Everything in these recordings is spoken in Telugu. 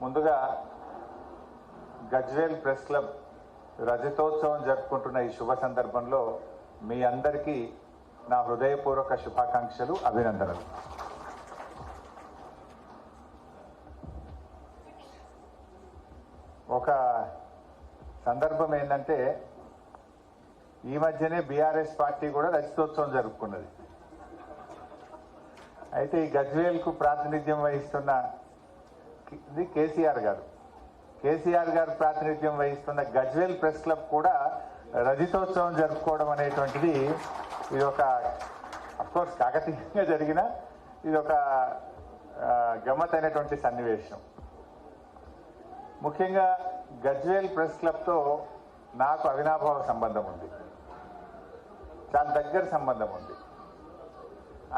ముందుగా గజ్వేల్ ప్రెస్ క్లబ్ రజతోత్సవం జరుపుకుంటున్న ఈ శుభ సందర్భంలో మీ అందరికీ నా హృదయపూర్వక శుభాకాంక్షలు అభినందనలు. ఒక సందర్భం ఏంటంటే ఈ మధ్యనే బీఆర్ఎస్ పార్టీ కూడా రజతోత్సవం జరుపుకున్నది. అయితే ఈ గజ్వేల్కు ప్రాతినిధ్యం వహిస్తున్న ఇది కేసీఆర్ గారు. కేసీఆర్ గారు ప్రాతినిధ్యం వహిస్తున్న గజ్వేల్ ప్రెస్ క్లబ్ కూడా రజతోత్సవం జరుపుకోవడం అనేటువంటిది ఇది ఒక అఫ్కోర్స్ కాకతీయంగా జరిగిన ఇది ఒక గమ్మతైనటువంటి సన్నివేశం. ముఖ్యంగా గజ్వేల్ ప్రెస్ క్లబ్తో నాకు అవినాభావ సంబంధం ఉంది. చాలా దగ్గర సంబంధం ఉంది.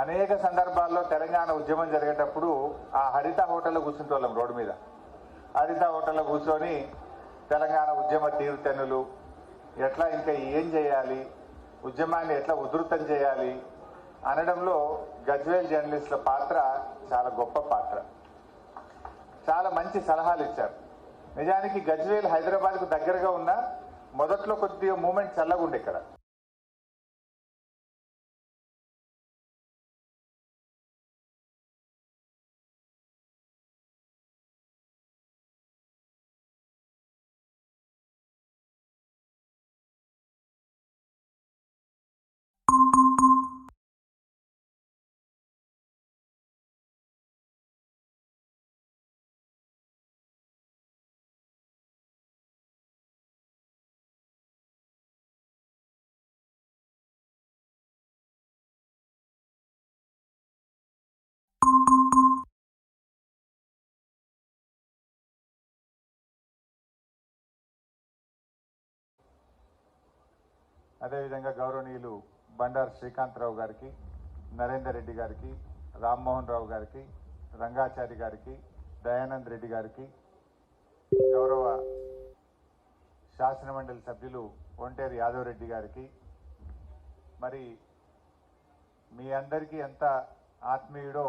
అనేక సందర్భాల్లో తెలంగాణ ఉద్యమం జరిగేటప్పుడు ఆ హరిత హోటల్లో కూర్చుంటోళ్ళం రోడ్డు మీద. హరిత హోటల్లో కూర్చొని తెలంగాణ ఉద్యమ తీరుతెన్నులు ఎట్లా ఇంకా ఏం చేయాలి ఉద్యమాన్ని ఎట్లా ఉధృతం చేయాలి అనడంలో గజ్వేల్ జర్నలిస్టుల పాత్ర చాలా గొప్ప పాత్ర. చాలా మంచి సలహాలు ఇచ్చారు. నిజానికి గజ్వేల్ హైదరాబాద్కు దగ్గరగా ఉన్న మొదట్లో కొద్దిగా మూమెంట్ చల్లగుండే ఇక్కడ. అదేవిధంగా గౌరవనీయులు బండారు శ్రీకాంతరావు గారికి నరేందర్ రెడ్డి గారికి రామ్మోహన్ రావు గారికి రంగాచారి గారికి దయానంద్ రెడ్డి గారికి గౌరవ శాసనమండలి సభ్యులు ఒంటేరు యాదవ్ రెడ్డి గారికి మరి మీ అందరికీ ఎంత ఆత్మీయుడో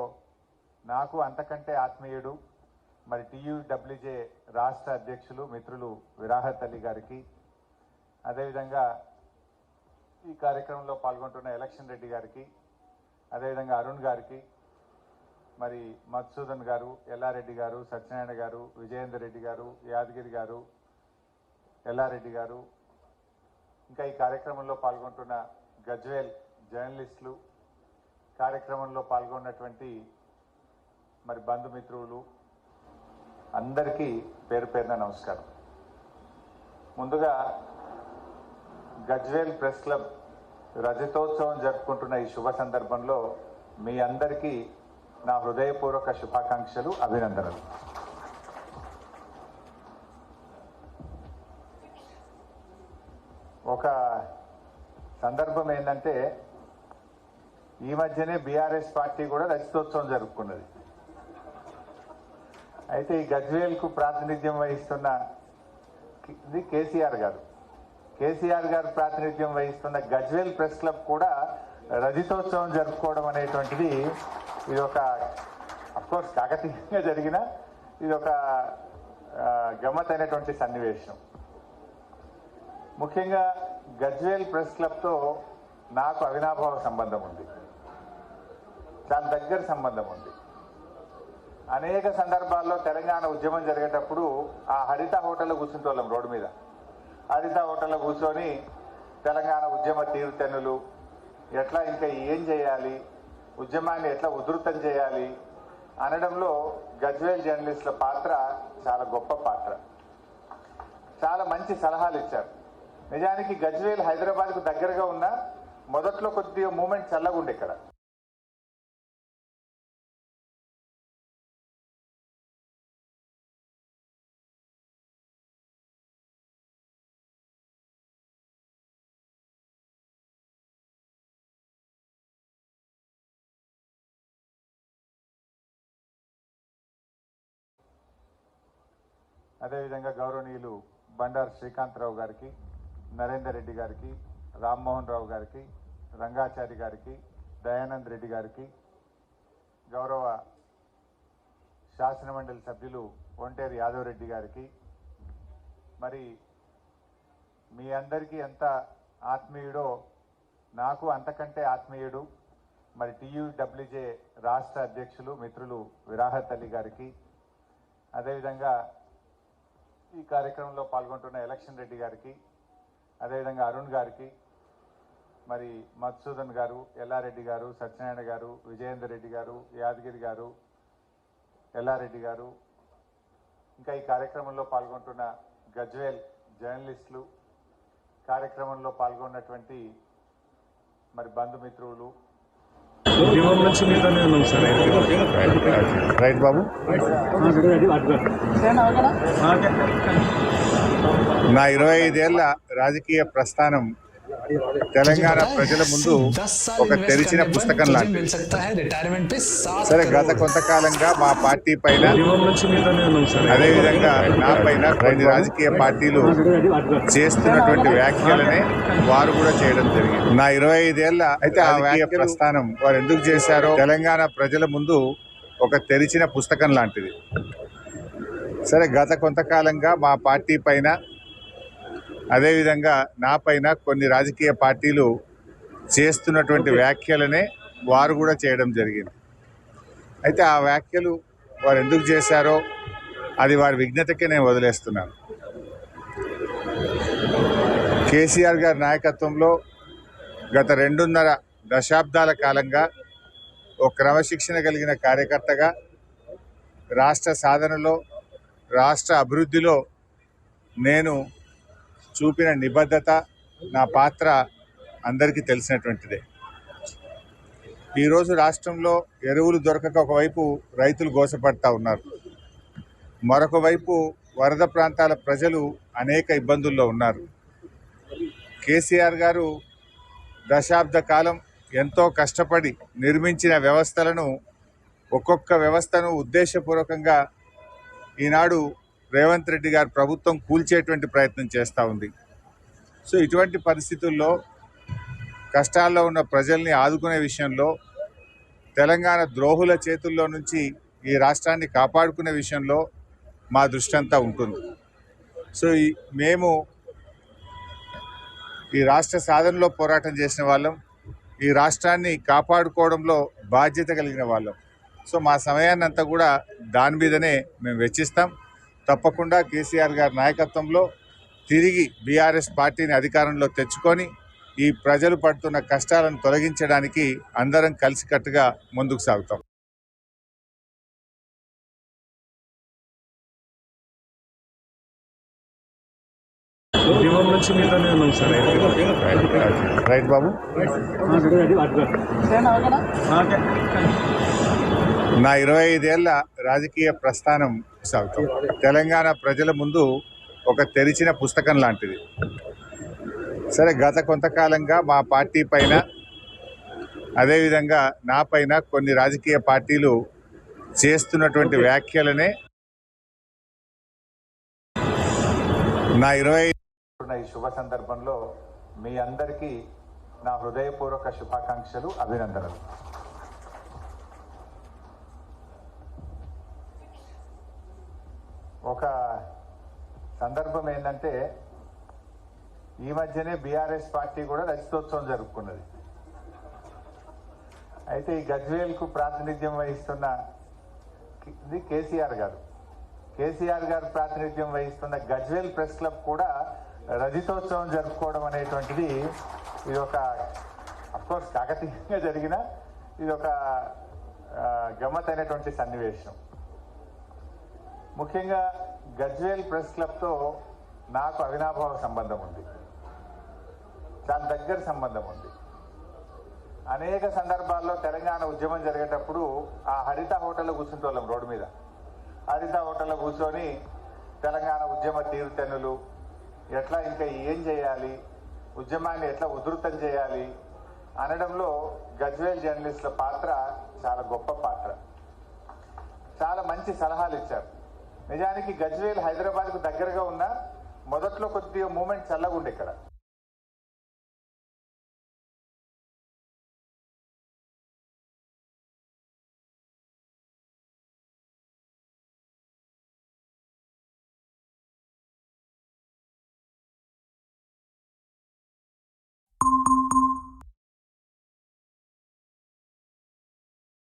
నాకు అంతకంటే ఆత్మీయుడు మరి టీయూడబ్ల్యూజే రాష్ట్ర అధ్యక్షులు మిత్రులు విరాహత్ అలీ గారికి అదేవిధంగా ఈ కార్యక్రమంలో పాల్గొంటున్న ఎలక్షన్ రెడ్డి గారికి అదేవిధంగా అరుణ్ గారికి మరి మధుసూదన్ గారు ఎల్లారెడ్డి గారు సత్యనారాయణ గారు విజయేందర్ రెడ్డి గారు యాదగిరి గారు ఎల్లారెడ్డి గారు ఇంకా ఈ కార్యక్రమంలో పాల్గొంటున్న గజ్వేల్ జర్నలిస్టులు కార్యక్రమంలో పాల్గొన్నటువంటి మరి బంధుమిత్రులు అందరికీ పేరు పేరున నమస్కారం. ముందుగా గజ్వేల్ ప్రెస్ క్లబ్ రజతోత్సవం జరుపుకుంటున్న ఈ శుభ సందర్భంలో మీ అందరికీ నా హృదయపూర్వక శుభాకాంక్షలు అభినందనలు. ఒక సందర్భం ఏంటంటే ఈ మధ్యనే బీఆర్ఎస్ పార్టీ కూడా రజతోత్సవం జరుపుకున్నది. అయితే ఈ గజ్వేల్కు ప్రాతినిధ్యం వహిస్తున్న ఇది కేసీఆర్ గారు. కేసీఆర్ గారు ప్రాతినిధ్యం వహిస్తున్న గజ్వేల్ ప్రెస్ క్లబ్ కూడా రజితోత్సవం జరుపుకోవడం అనేటువంటిది ఇది ఒక కోర్స్ కాకతీయంగా జరిగిన ఇది ఒక గమ్మతైనటువంటి సన్నివేశం. ముఖ్యంగా గజ్వేల్ ప్రెస్ క్లబ్తో నాకు అవినాభావ సంబంధం ఉంది. చాలా దగ్గర సంబంధం ఉంది. అనేక సందర్భాల్లో తెలంగాణ ఉద్యమం జరిగేటప్పుడు ఆ హరిత హోటల్లో కూర్చుంటోళ్ళం రోడ్డు మీద. హరిత హోటల్లో కూర్చొని తెలంగాణ ఉద్యమ తీరుతెన్నులు ఎట్లా ఇంకా ఏం చేయాలి ఉద్యమాన్ని ఎట్లా ఉధృతం చేయాలి అనడంలో గజ్వేల్ జర్నలిస్టుల పాత్ర చాలా గొప్ప పాత్ర. చాలా మంచి సలహాలు ఇచ్చారు. నిజానికి గజ్వేల్ హైదరాబాద్కు దగ్గరగా ఉన్న మొదట్లో కొద్దిగా మూమెంట్ చల్లగుండే ఇక్కడ. అదేవిధంగా గౌరవనీయులు బండారు శ్రీకాంతరావు గారికి నరేందర్ రెడ్డి గారికి రామ్మోహన్ రావు గారికి రంగాచారి గారికి దయానంద్ రెడ్డి గారికి గౌరవ శాసనమండలి సభ్యులు ఒంటేరు యాదవ్ రెడ్డి గారికి మరి మీ అందరికీ ఎంత ఆత్మీయుడో నాకు అంతకంటే ఆత్మీయుడు మరి టీయూడబ్ల్యూజే రాష్ట్ర అధ్యక్షులు మిత్రులు విరాహత్ గారికి అదేవిధంగా ఈ కార్యక్రమంలో పాల్గొంటున్న ఎలక్షన్ రెడ్డి గారికి అదేవిధంగా అరుణ్ గారికి మరి మధుసూదన్ గారు ఎల్లారెడ్డి గారు సత్యనారాయణ గారు విజయేందర్ రెడ్డి గారు యాదగిరి గారు ఎల్లారెడ్డి గారు ఇంకా ఈ కార్యక్రమంలో పాల్గొంటున్న గజ్వేల్ జర్నలిస్టులు కార్యక్రమంలో పాల్గొన్నటువంటి మరి బంధుమిత్రులు నుంచి మీతోనే ఉన్నాం సార్. రైట్ బాబు. నా ఇరవై ఐదేళ్ళ రాజకీయ ప్రస్థానం తెలంగాణ ప్రజల ముందు ఒక తెరిచిన పుస్తకం లాంటిది. సరే గత కొంతకాలంగా మా పార్టీ పైన అదేవిధంగా నా పైన కొన్ని రాజకీయ పార్టీలు చేస్తున్నటువంటి వ్యాఖ్యలనే వారు కూడా చేయడం జరిగింది. నా ఇరవై ఐదేళ్ళ అయితే ఆ వ్యాఖ్య ప్రస్థానం వారు ఎందుకు చేశారో తెలంగాణ ప్రజల ముందు ఒక తెరిచిన పుస్తకం లాంటిది. సరే గత కొంతకాలంగా మా పార్టీ పైన అదేవిధంగా నా పైన కొన్ని రాజకీయ పార్టీలు చేస్తున్నటువంటి వ్యాఖ్యలనే వారు కూడా చేయడం జరిగింది. అయితే ఆ వ్యాఖ్యలు వారు ఎందుకు చేశారో అది వారి విజ్ఞతకే నేను వదిలేస్తున్నాను. కేసీఆర్ గారి నాయకత్వంలో గత రెండున్నర దశాబ్దాల కాలంగా ఒక క్రమశిక్షణ కలిగిన కార్యకర్తగా రాష్ట్ర సాధనలో రాష్ట్ర అభివృద్ధిలో నేను చూపిన నిబద్ధత నా పాత్ర అందరికీ తెలిసినటువంటిదే. ఈరోజు రాష్ట్రంలో ఎరువులు దొరకక ఒకవైపు రైతులు గోసపడతా ఉన్నారు. మరొక వైపు వరద ప్రాంతాల ప్రజలు అనేక ఇబ్బందుల్లో ఉన్నారు. కేసీఆర్ గారు దశాబ్ద కాలం ఎంతో కష్టపడి నిర్మించిన వ్యవస్థలను ఒక్కొక్క వ్యవస్థను ఉద్దేశపూర్వకంగా ఈనాడు రేవంత్ రెడ్డి గారి ప్రభుత్వం కూల్చేటువంటి ప్రయత్నం చేస్తూ ఉంది. సో ఇటువంటి పరిస్థితుల్లో కష్టాల్లో ఉన్న ప్రజల్ని ఆదుకునే విషయంలో తెలంగాణ ద్రోహుల చేతుల్లో నుంచి ఈ రాష్ట్రాన్ని కాపాడుకునే విషయంలో మా దృష్టి అంతా ఉంటుంది. సో ఈ మేము ఈ రాష్ట్ర సాధనలో పోరాటం చేసిన వాళ్ళం. ఈ రాష్ట్రాన్ని కాపాడుకోవడంలో బాధ్యత కలిగిన వాళ్ళం. సో మా సమయాన్ని అంతా కూడా దాని మీదనే మేము వెచ్చిస్తాం. తప్పకుండా కేసీఆర్ గారి నాయకత్వంలో తిరిగి బీఆర్ఎస్ పార్టీని అధికారంలో తెచ్చుకొని ఈ ప్రజలు పడుతున్న కష్టాలను తొలగించడానికి అందరం కలిసికట్టుగా ముందుకు సాగుతాం. రైట్ బాబు. నా ఇరవై ఐదేళ్ళ రాజకీయ ప్రస్థానం సాగుతాం తెలంగాణ ప్రజల ముందు ఒక తెరిచిన పుస్తకం లాంటిది. సరే గత కొంతకాలంగా మా పార్టీ పైన అదేవిధంగా నా పైన కొన్ని రాజకీయ పార్టీలు చేస్తున్నటువంటి వ్యాఖ్యలనే నా ఇరవై ఈ శుభ సందర్భంలో మీ అందరికీ నా హృదయపూర్వక శుభాకాంక్షలు అభినందనలు. సందర్భం ఏంటంటే ఈ మధ్యనే బీఆర్ఎస్ పార్టీ కూడా రజతోత్సవం జరుపుకున్నది. అయితే ఈ గజ్వేల్కు ప్రాతినిధ్యం వహిస్తున్న ఇది కేసీఆర్ గారు. కేసీఆర్ గారు ప్రాతినిధ్యం వహిస్తున్న గజ్వేల్ ప్రెస్ క్లబ్ కూడా రజతోత్సవం జరుపుకోవడం అనేటువంటిది ఇది ఒక అఫ్కోర్స్ కాకతీయంగా జరిగిన ఇది ఒక ఆ, గమ్మత్తైనటువంటి సన్నివేశం. ముఖ్యంగా గజ్వేల్ ప్రెస్ క్లబ్తో నాకు అవినాభావ సంబంధం ఉంది. చాలా దగ్గర సంబంధం ఉంది. అనేక సందర్భాల్లో తెలంగాణ ఉద్యమం జరిగేటప్పుడు ఆ హరిత హోటల్లో కూర్చుంటోళ్ళం రోడ్డు మీద. హరిత హోటల్లో కూర్చొని తెలంగాణ ఉద్యమ తీరుతెన్నులు ఎట్లా ఇంకా ఏం చేయాలి ఉద్యమాన్ని ఎట్లా ఉధృతం చేయాలి అనడంలో గజ్వేల్ జర్నలిస్టుల పాత్ర చాలా గొప్ప పాత్ర. చాలా మంచి సలహాలు ఇచ్చారు. నిజానికి గజ్వేల్ హైదరాబాద్కు దగ్గరగా ఉన్న మొదట్లో కొద్దిగా మూమెంట్ చల్లగా ఉండే ఇక్కడ.